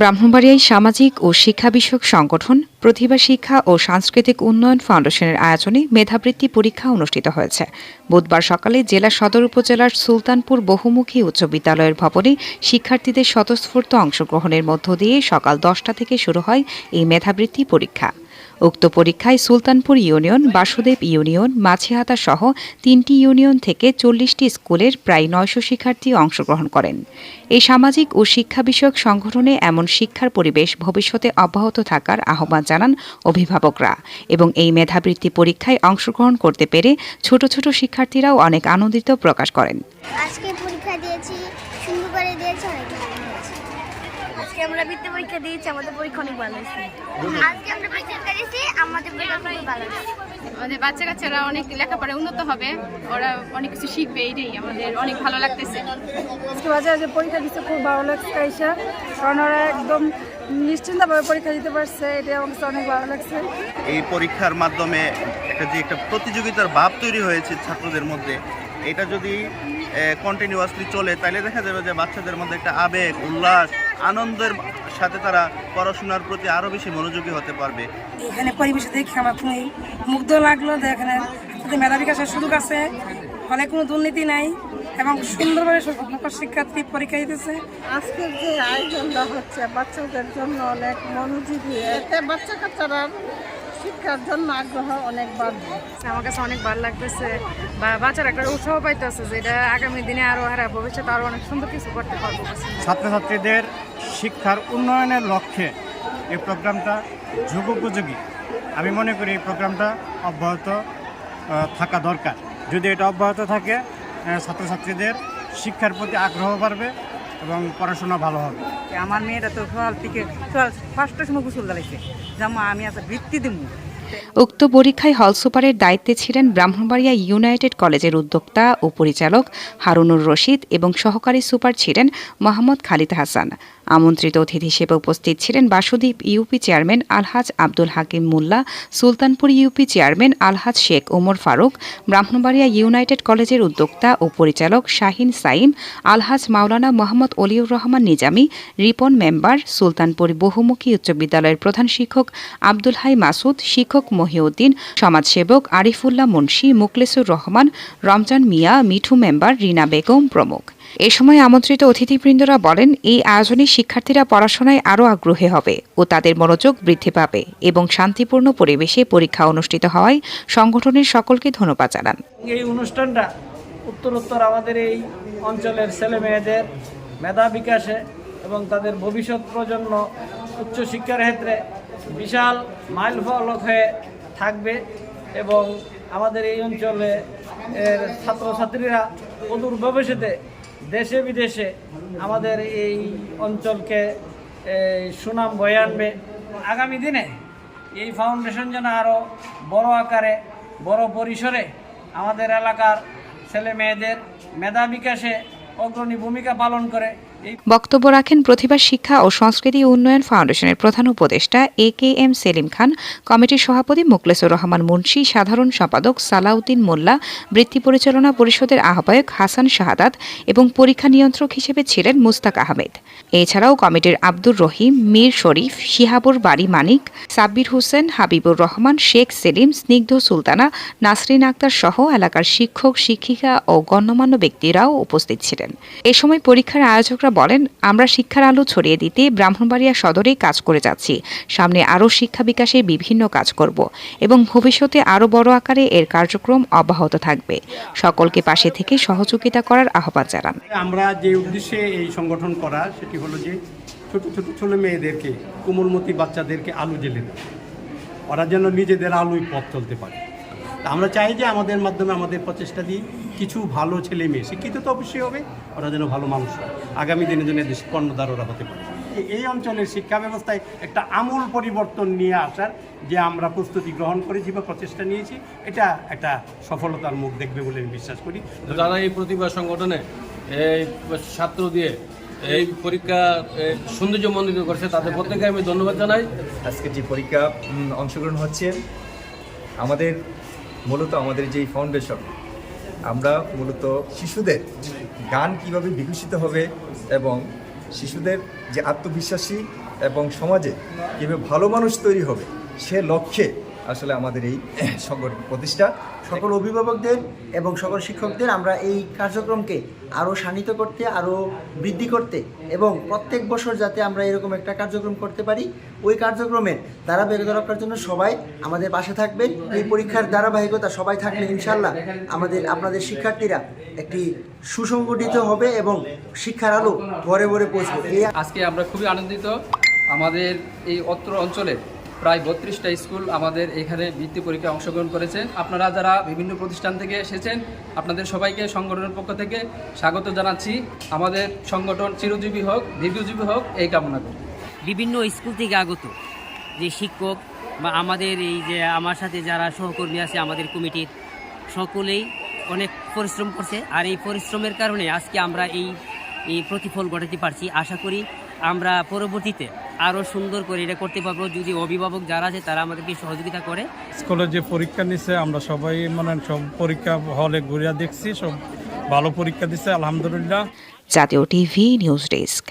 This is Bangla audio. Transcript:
ব্রাহ্মণবাড়িয়ায় সামাজিক ও শিক্ষা বিষয়ক সংগঠন, প্রতিভা শিক্ষা ও সাংস্কৃতিক উন্নয়ন ফাউন্ডেশনের আয়োজনে মেধাবৃত্তি পরীক্ষা অনুষ্ঠিত হয়েছে। বুধবার সকালে জেলা সদর উপজেলার সুলতানপুর বহুমুখী উচ্চ বিদ্যালয়ের ভবনে শিক্ষার্থীদের স্বতঃস্ফূর্ত অংশগ্রহণের মধ্য দিয়ে সকাল দশটা থেকে শুরু হয় এই মেধাবৃত্তি পরীক্ষা। উক্ত পরীক্ষায় সুলতানপুর ইউনিয়ন বাসুদেব ইউনিয়ন মাছিহাতা সহ তিনটি ইউনিয়ন থেকে চল্লিশটি স্কুলের প্রায় নয়শো শিক্ষার্থী অংশগ্রহণ করেন। এই সামাজিক ও শিক্ষা বিষয়ক সংগঠনে এমন শিক্ষার পরিবেশ ভবিষ্যতে অব্যাহত থাকার আহ্বান জানান অভিভাবকরা এবং এই মেধাবৃত্তি পরীক্ষায় অংশগ্রহণ করতে পেরে ছোট ছোট শিক্ষার্থীরাও অনেক আনন্দিত প্রকাশ করেন। আজকে পরীক্ষা দিয়েছি সুন্দর করে দিয়েছি আজকে আমরা বৃত্তি পরীক্ষা দিয়েছি আমাদের পরীক্ষা অনেক ভালো হয়েছে। আজকে আমরা পরীক্ষা আমাদের আমাদের বাচ্চা কাচ্চারা অনেক লেখাপড়া উন্নত হবে ওরা অনেক কিছু শিখবে এটাই আমাদের অনেক ভালো লাগতেছে। আজকে বাজারে যে পরীক্ষা দিচ্ছে খুব ভালো লাগছে কারণ ওরা একদম নিশ্চিন্তভাবে পরীক্ষা দিতে পারছে এটা আমার কাছে অনেক ভালো লাগছে। এই পরীক্ষার মাধ্যমে একটা যে একটা প্রতিযোগিতার ভাব তৈরি হয়েছে ছাত্রদের মধ্যে এটা যদি কন্টিনিউয়াসলি চলে তাহলে দেখা যাবে যে বাচ্চাদের মধ্যে একটা আবেগ উল্লাস আনন্দের সাথে তারা পড়াশোনার প্রতি আরও বেশি মনোযোগী হতে পারবে। এখানে পরিবেশ দেখে আমার খুবই মুগ্ধ লাগল যে এখানে মেধা বিকাশের সুযোগ আছে ফলে কোনো দুর্নীতি নাই এবং সুন্দরভাবে সকল শিক্ষার্থী পরীক্ষা দিতেছে। আজকের যে আয়োজনটা হচ্ছে বাচ্চাদের জন্য অনেক মনোযোগী। এতে বাচ্চা কাচ্চারা শিক্ষার জন্য আগ্রহ অনেক বাড়বে আমার কাছে অনেক ভালো লাগতেছে বা বাচ্চারা একটা উৎসাহ পাইতেছে যে এটা আগামী দিনে আরও হারা ভবিষ্যতে আরও অনেক সুন্দর কিছু করতে পারব। ছাত্রছাত্রীদের শিক্ষার উন্নয়নের লক্ষ্যে এই প্রোগ্রামটা যুগোপযোগী। আমি মনে করি এই প্রোগ্রামটা অব্যাহত থাকা দরকার। যদি এটা অব্যাহত থাকে ছাত্রছাত্রীদের শিক্ষার প্রতি আগ্রহ বাড়বে এবং পড়াশোনা ভালো হবে। আমার মেয়েটা তো সকাল থেকে সকাল পাঁচটার সময় গোসল দাঁড়াইছে যেমন আমি আচ্ছা বৃত্তি দেবো উক্ত পরীক্ষায় হল সুপারের দায়িত্বে ছিলেন ব্রাহ্মণবাড়িয়া ইউনাইটেড কলেজের উদ্যোক্তা ও পরিচালক হারুনুর রশিদ এবং সহকারী সুপার ছিলেন মোহাম্মদ খালিদ হাসান। আমন্ত্রিত অতিথি হিসেবে উপস্থিত ছিলেন Basudwip UP chairman Alhaj Abdul Hakim Molla, Sultanpur UP chairman Alhaj Sheikh Omar Faruk, Brahmanbaria united কলেজের উদ্যোক্তা ও পরিচালক শাহিন সাইম, আলহাজ মাওলানা মোহাম্মদ অলিউর রহমান নিজামী, রিপন মেম্বার, সুলতানপুর বহুমুখী উচ্চ বিদ্যালয়ের প্রধান শিক্ষক আব্দুল হাই মাসুদ, শিক্ষক মহিউদ্দিন, সমাজসেবক আরিফুল্লাহ মুন্সি মুকলেসুর রহমান, রমজান মিয়া, মিঠু মেম্বার রিনা বেগম প্রমুখ। এ সময় আমন্ত্রিত অতিথিবৃন্দরা বলেন, এই আয়োজনে শিক্ষার্থীরা পড়াশোনায় আরও আগ্রহী হবে ও তাদের মনোযোগ বৃদ্ধি পাবে এবং শান্তিপূর্ণ পরিবেশে পরীক্ষা অনুষ্ঠিত হওয়ায় সংগঠনের সকলকে ধন্যবাদ জানান। এই অনুষ্ঠানটা উত্তরোত্তর আমাদের এই অঞ্চলের ছেলে মেয়েদের মেধা বিকাশে এবং তাদের ভবিষ্যৎ প্রজন্ম উচ্চশিক্ষার ক্ষেত্রে বিশাল মাইল ফলক হয়ে থাকবে এবং আমাদের এই অঞ্চলে এর ছাত্রছাত্রীরা অদূর ভবিষ্যতে দেশে বিদেশে আমাদের এই অঞ্চলকে সুনাম বয়ে আনবে। আগামী দিনে এই ফাউন্ডেশন যেন আরও বড় আকারে, বড় পরিসরে আমাদের এলাকার ছেলে মেয়েদের মেধা বিকাশে অগ্রণী ভূমিকা পালন করে বক্তব্য রাখেন প্রতিভা শিক্ষা ও সংস্কৃতি উন্নয়ন ফাউন্ডেশনের প্রধান উপদেষ্টা এ কে এম সেলিম খান, কমিটির সভাপতি মুকলেসুর রহমান মুন্সি, সাধারণ সম্পাদক সালাউদ্দিন মোল্লা, বৃত্তি পরিচালনা পরিষদের আহ্বায়ক হাসান শাহাদাত এবং পরীক্ষা নিয়ন্ত্রক হিসেবে ছিলেন মুস্তাক আহমেদ। এছাড়াও কমিটির আব্দুর রহিম, মীর শরীফ, শিহাবুর বাড়ি মানিক, সাব্বির হোসেন, হাবিবুর রহমান, শেখ সেলিম, স্নিগ্ধ সুলতানা, নাসরিন আক্তার সহ এলাকার শিক্ষক, শিক্ষিকা ও গণ্যমান্য ব্যক্তিরাও উপস্থিত ছিলেন। এ সময় পরীক্ষার আয়োজকরা বলেন, আমরা শিক্ষার আলো ছড়িয়ে দিতে ব্রাহ্মণবাড়িয়া সদরে কাজ করে যাচ্ছি। সামনে আরও শিক্ষা বিকাশে বিভিন্ন কাজ করব এবং ভবিষ্যতে আরও বড় আকারে এর কার্যক্রম অব্যাহত থাকবে। সকলকে পাশে থেকে সহযোগিতা করার আহ্বান জানান। আমরা যে উদ্দেশ্যে এই সংগঠন করা, সেটি হলো যে ছোট ছোট ছেলে মেয়েদেরকে, কোমলমতি বাচ্চাদেরকে আলো জেলে দেয় ওরা যেন নিজেদের আলুই পথ চলতে পারে। আমরা চাই যে আমাদের মাধ্যমে আমাদের প্রচেষ্টা দিয়ে কিছু ভালো ছেলে মেয়ে শিক্ষিত তো অবশ্যই হবে ওরা যেন ভালো মানুষ হয়। আগামী দিনে যেন দেশ কর্ণধার ওরা হতে পারে। এই- অঞ্চলের শিক্ষা ব্যবস্থায় একটা আমূল পরিবর্তন নিয়ে আসার যে আমরা প্রস্তুতি গ্রহণ করেছি বা প্রচেষ্টা নিয়েছি এটা একটা সফলতার মুখ দেখবে বলে আমি বিশ্বাস করি। যারা এই প্রতিভা সংগঠনে এই ছাত্র দিয়ে এই পরীক্ষা এই সৌন্দর্যমণ্ডিত করছে তাদের প্রত্যেকে আমি ধন্যবাদ জানাই। আজকে যে পরীক্ষা অংশগ্রহণ হচ্ছে আমাদের মূলত আমাদের যে ফাউন্ডেশন আমরা মূলত শিশুদের গান কীভাবে বিকশিত হবে এবং শিশুদের যে আত্মবিশ্বাসী এবং সমাজে কীভাবে ভালো মানুষ তৈরি হবে সে লক্ষ্যে আসলে আমাদের এই সংগঠন প্রতিষ্ঠা, সকল অভিভাবকদের এবং সকল শিক্ষকদের আমরা এই কার্যক্রমকে আরও শানিত করতে আরও বৃদ্ধি করতে এবং প্রত্যেক বছর যাতে আমরা এরকম একটা কার্যক্রম করতে পারি, ওই কার্যক্রমের ধারাবাহিকতা রক্ষার জন্য সবাই আমাদের পাশে থাকবেন। এই পরীক্ষার ধারাবাহিকতা সবাই থাকলে ইনশাল্লাহ আমাদের, আপনাদের শিক্ষার্থীরা একটি সুসংগঠিত হবে এবং শিক্ষার আলো ভরে ভরে পৌঁছবে। আজকে আমরা খুবই আনন্দিত। আমাদের এই অত্র অঞ্চলে প্রায় বত্রিশটা স্কুল আমাদের এখানে বৃত্তি পরীক্ষায় অংশগ্রহণ করেছেন আপনারা যারা বিভিন্ন প্রতিষ্ঠান থেকে এসেছেন, আপনাদের সবাইকে সংগঠনের পক্ষ থেকে স্বাগত জানাচ্ছি। আমাদের সংগঠন চিরজীবী হোক দীর্ঘজীবী হোক, এই কামনা করি। বিভিন্ন স্কুল থেকে আগত যে শিক্ষক বা আমাদের এই যে আমার সাথে যারা সহকর্মী আছে, আমাদের কমিটির সকলেই অনেক পরিশ্রম করছে। আর এই পরিশ্রমের কারণে আজকে আমরা এই এই প্রতিফল ঘটাতে পারছি। আশা করি আমরা পরবর্তীতে আরও সুন্দর করে এটা করতে পারব। যদি অভিভাবক যারা আছে তারা আমাদেরকে সহযোগিতা করে। স্কুলে যে পরীক্ষা নিছে আমরা সবাই মানে সব পরীক্ষা হলে ঘুরিয়া দেখছি সব ভালো পরীক্ষা দিচ্ছে আলহামদুলিল্লাহ। জাতীয় টিভি নিউজ ডেস্ক।